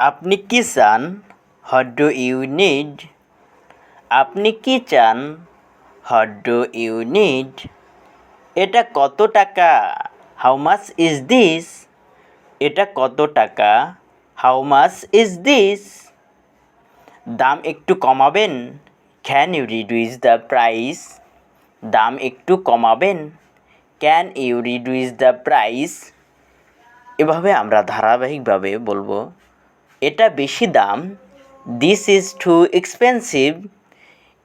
আপনি কি চান? হোয়াট ডু ইউ নিড আপনি কি চান? হোয়াট ডু ইউ নিড এটা কত টাকা? হাউ মাচ ইজ দিস এটা কত টাকা? হাউ মাচ ইজ দিস দাম একটু কমাবেন? Can you reduce the price দাম একটু কমাবেন? Can you reduce the price এভাবে আমরা ধারাবাহিকভাবে বলব। এটা বেশি দাম দিস ইজ টু এক্সপেন্সিভ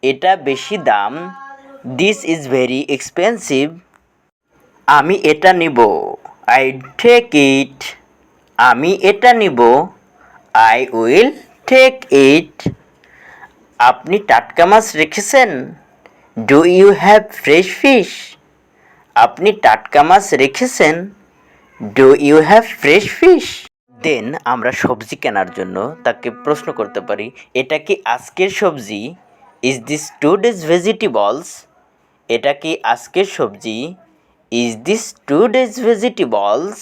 এটা বেশি দাম দিস ইজ ভেরি এক্সপেন্সিভ আমি এটা নিব আই টেক ইট আমি এটা নিব আই উইল টেক ইট আপনি টাটকা মাছ রেখেছেন do you have fresh fish আপনি টাটকা মাছ রেখেছেন do you have fresh fish then আমরা সবজি কেনার জন্য তাকে প্রশ্ন করতে পারি, এটা কি আজকের সবজি? Is this today's vegetables এটা কি আজকের সবজি? Is this today's vegetables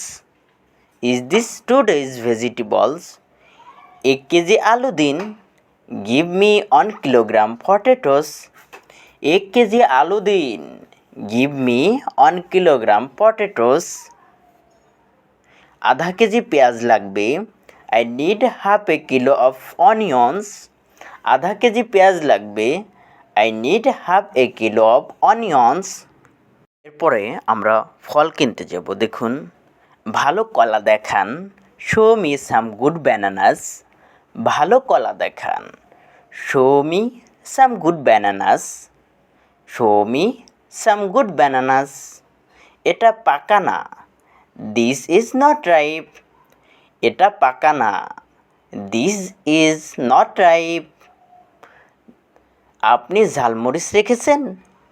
is this today's vegetables এক কেজি আলু দিন। Give me one kilogram potatoes এক কেজি আলু দিন। Give me one kilogram potatoes আধা কেজি পেঁয়াজ লাগবে। I need half a kilo of onions আধা কেজি পেঁয়াজ লাগবে। I need half a kilo of onions এরপরে আমরা ফল কিনতে যাব, দেখুন। ভালো কলা দেখান। Show me some good bananas ভালো কলা দেখান। Show me some good bananas show me some good bananas এটা পাকা না। দিস ইজ নট রাইপ এটা পাকা না। দিস ইজ নট রাইপ আপনি ঝালমরিচ রেখেছেন।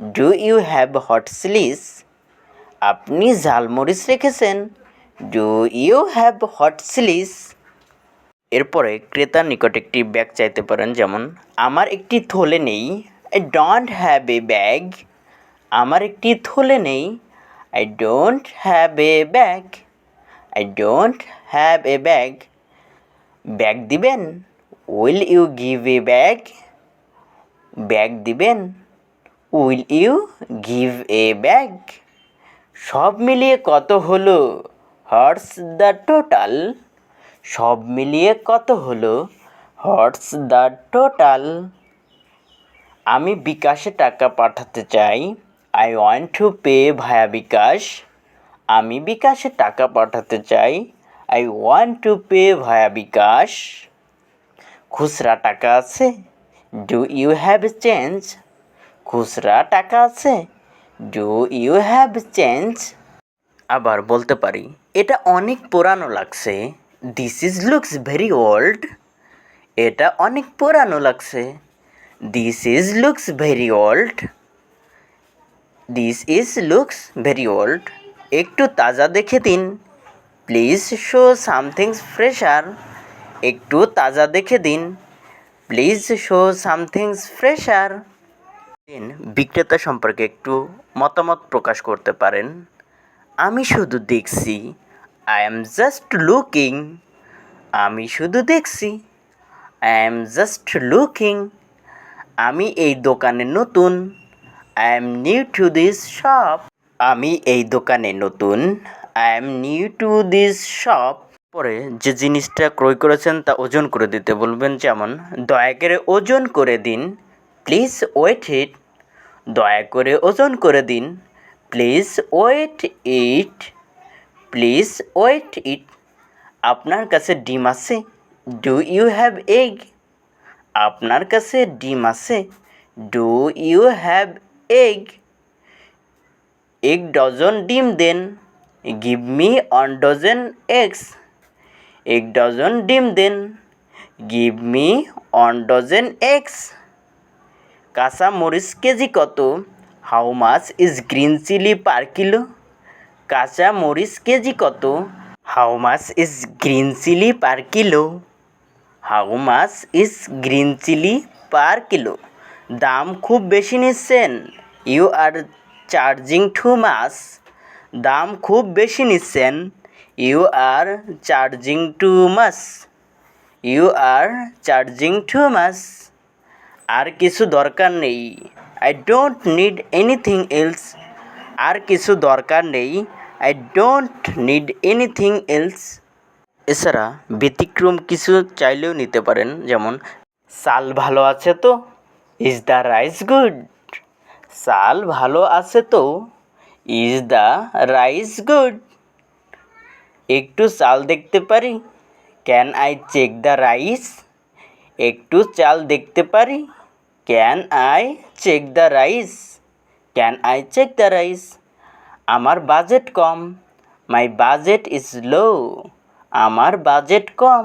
Do you have hot chillies আপনি ঝালমরিচ রেখেছেন। Do you have hot chillies এরপরে ক্রেতার নিকট একটি ব্যাগ চাইতে পারেন, যেমন, আমার একটি থলে নেই। I don't have a bag আমার একটি থলে নেই। I don't have a bag I don't have a bag bag দিবেন? Will you give a bag bag দিবেন? Will you give a bag সব মিলিয়ে কত হলো? হর্স দ্য টোটাল সব মিলিয়ে কত হলো? হর্স দ্য টোটাল আমি বিকাশে টাকা পাঠাতে চাই। I want to pay via bKash আমি বিকাশে টাকা পাঠাতে চাই। I want to pay via bKash খুচরা টাকা আছে। ডু ইউ হ্যাভ চেঞ্জ খুচরা টাকা আছে। ডু ইউ হ্যাভ চেঞ্জ আবার বলতে পারি, এটা অনেক পুরানো লাগছে। This is looks very old এটা অনেক পুরানো লাগছে। This is looks very old this is looks very old একটু তাজা দেখে দিন। প্লিজ শো সামথিং ফ্রেশার একটু তাজা দেখে দিন। প্লিজ শো সামথিং ফ্রেশার দিন, বিক্রেতা সম্পর্কে একটু মতামত প্রকাশ করতে পারেন। আমি শুধু দেখছি। আই এম জাস্ট লুকিং আমি শুধু দেখছি। আই এম জাস্ট লুকিং আমি এই দোকানে নতুন। I am new to this shop আমি এই দোকানে নতুন। I am new to this shop পরে যে জিনিসটা ক্রয় করেছেন তা ওজন করে দিতে বলবেন যেমন, দয়া করে ওজন করে দিন। প্লিজ ওয়েট ইট দয়া করে ওজন করে দিন। Please weigh it please weigh it আপনার কাছে ডিম আছে? ডু ইউ হ্যাভ এগ আপনার কাছে ডিম আছে? ডু ইউ হ্যাভ এগ এক ডজন ডিম দেন। Give me one dozen eggs এক ডজন ডিম দেন। Give me one dozen eggs কাঁচা মরিচ কেজি কত? How much is green chilli per kilo কাঁচা মরিচ কেজি কত? How much is green chilli per kilo how much is green chilli per kilo দাম খুব বেশি নিচ্ছেন। You are charging too much দাম খুব বেশি নিচ্ছেন। You are charging too much you are charging too much আর কিছু দরকার নেই। I don't need anything else আর কিছু দরকার নেই। I don't need anything else এছাড়া ব্যতিক্রম কিছু চাইলেও নিতে পারেন। যেমন, চাল ভালো আছে তো? ইজ দ্য রাইস গুড চাল ভালো আছে তো। ইজ দ্য রাইস গুড একটু চাল দেখতে পারি? Can I check the rice একটু চাল দেখতে পারি? Can I check the rice can I check the rice আমার বাজেট কম। মাই বাজেট ইজ লো আমার budget com.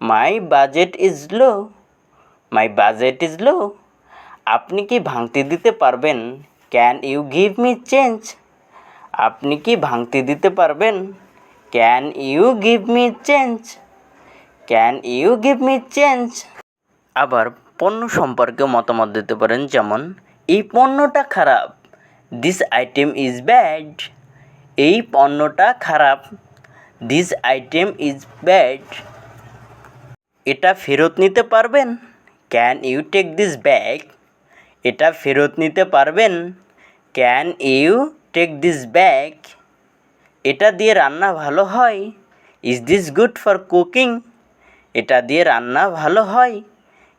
My budget is low my budget is low আপনি কি ভাঙতি দিতে পারবেন? Can you give me change আপনি কি ভাঙতি দিতে পারবেন? Can you give me change can you give me change আবার পণ্য সম্পর্কে মতামত দিতে পারেন, যেমন, এই পণ্যটা খারাপ। দিস আইটেম ইজ ব্যাড এই পণ্যটা খারাপ। দিস আইটেম ইজ ব্যাড এটা ফেরত নিতে পারবেন? Can you take this bag এটা ফেরত নিতে পারবেন। Can you take this bag এটা দিয়ে রান্না ভালো হয়। Is this good for cooking এটা দিয়ে রান্না ভালো হয়।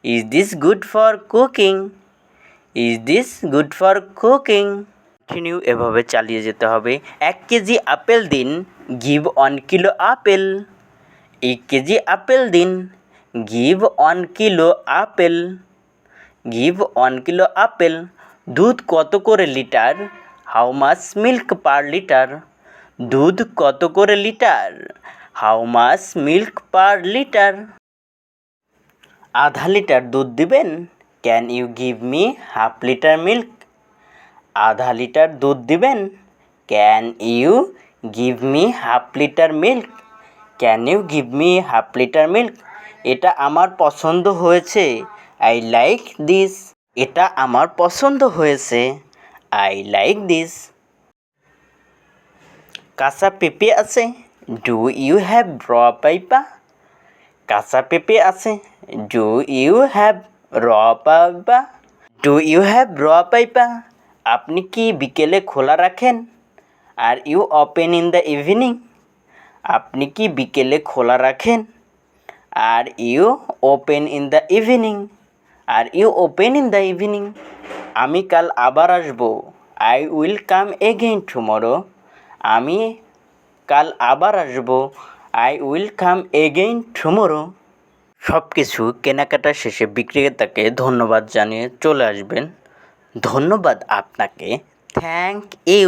Is this good for cooking is this good for cooking continue এভাবে চালিয়ে যেতে হবে। এক কেজি আপেল দিন গিভ ওয়ান কিলো আপেল এক কেজি আপেল দিন give one kilo apple give one kilo apple দুধ কত করে litre? How much milk per litre দুধ কত করে litre? How much milk per litre আধা লিটার দুধ দিবেন? Can you give me half litre milk আধা লিটার দুধ দিবেন? Can you give me half litre milk can you give me half litre milk এটা আমার পছন্দ হয়েছে। আই লাইক দিস এটা আমার পছন্দ হয়েছে। আই লাইক দিস কাঁচা পেঁপে আছে। ডু ইউ হ্যাভ র পাইপা কাঁচা পেঁপে আছে। ডু ইউ হ্যাভ র পাইপা ডু ইউ হ্যাভ র পাইপা আপনি কি বিকেলে খোলা রাখেন? Are you open in the evening আপনি কি বিকেলে খোলা রাখেন? Are you open in the evening are you open in the evening আমি কাল আবার আসব। I will come again tomorrow আমি কাল আবার আসব। I will come again tomorrow সব কিছু কেনাকাটা শেষে বিক্রেতাকে ধন্যবাদ জানিয়ে চলে আসবেন। ধন্যবাদ আপনাকে। Thank you